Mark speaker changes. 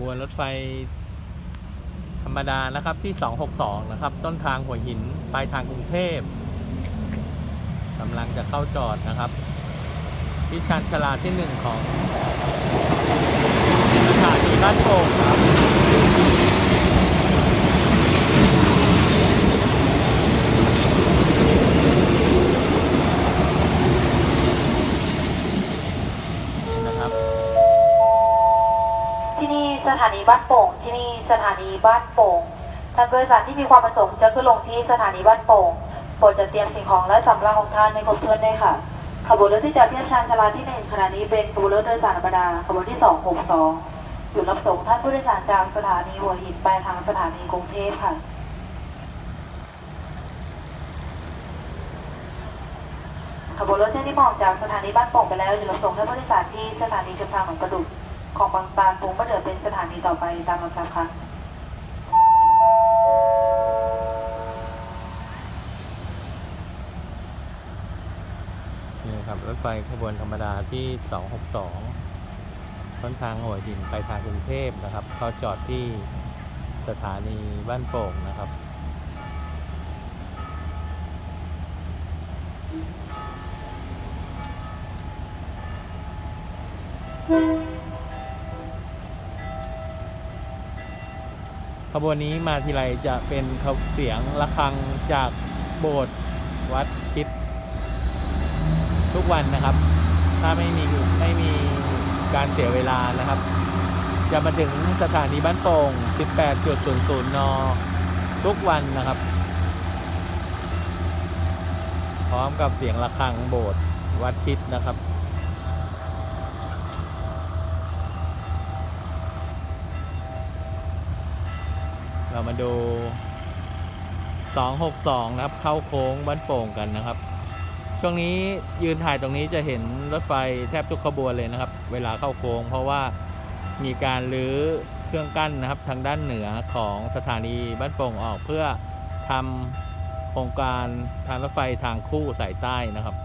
Speaker 1: บวนรถไฟธรรมดานะครับที่ 262 นะครับ ต้นทางหัวหินปลายทางกรุงเทพกำลังจะเข้าจอดนะครับ ที่ชานชาลาที่หนึ่งของสถานีบ้านโป่งครับ
Speaker 2: ถานีบ้านโป่งที่นี่สถานีบ้านโป่งท่านผู้โดยสารที่มีความประสงค์จะขึ้นลงที่สถานีบ้านโป่งโปรดจัดเตรียมสิ่งของและสำรับของท่านในครบถ้วนด้วยค่ะ ขบวนรถที่จะเทียบชานชาลาที่หนึ่งขณะนี้เป็นขบวนรถโดยสารธรรมดาขบวนที่262หยุดรับส่งท่านผู้โดยสารจากสถานีหัวหินไปทางสถานีกรุงเทพค่ะขบวนรถที่ที่มออกจากสถานีบ้านโป่งไปแล้วอยู่รับส่งท่านผู้โดยสารที่สถานีชุมทางหนองกระดุก ของบางตาลปรุงมะเดื่อเป็นสถานีต่อไปตามลำดับค่ะ
Speaker 1: นี่ครับรถไฟขบวนธรรมดาที่ 262 ต้นทางหัวหินไปทางกรุงเทพนะครับเขาจอดที่สถานีบ้านโป่งนะครับ ขบวนนี้มาทีไรจะเป็นเสียงะระฆังจากโบสถ์วัดคิด ทุกวันนะครับ ถ้าไม่มีไม่มีการเสียเวลานะครับ จะมาถึงสถานีบ้านโป่ง 18.00 น ทุกวันนะครับ พร้อมกับเสียงะระฆังโบสถ์วัดคิดนะครับ เรามาดู 262 นะครับ เข้าโค้งบ้านโป่งกันนะครับ ช่วงนี้ยืนถ่ายตรงนี้จะเห็นรถไฟแทบทุกขบวนเลยนะครับ เวลาเข้าโค้ง เพราะว่ามีการรื้อเครื่องกั้นนะครับ ทางด้านเหนือของสถานีบ้านโป่งออกเพื่อทำโครงการทางรถไฟทางคู่สายใต้นะครับ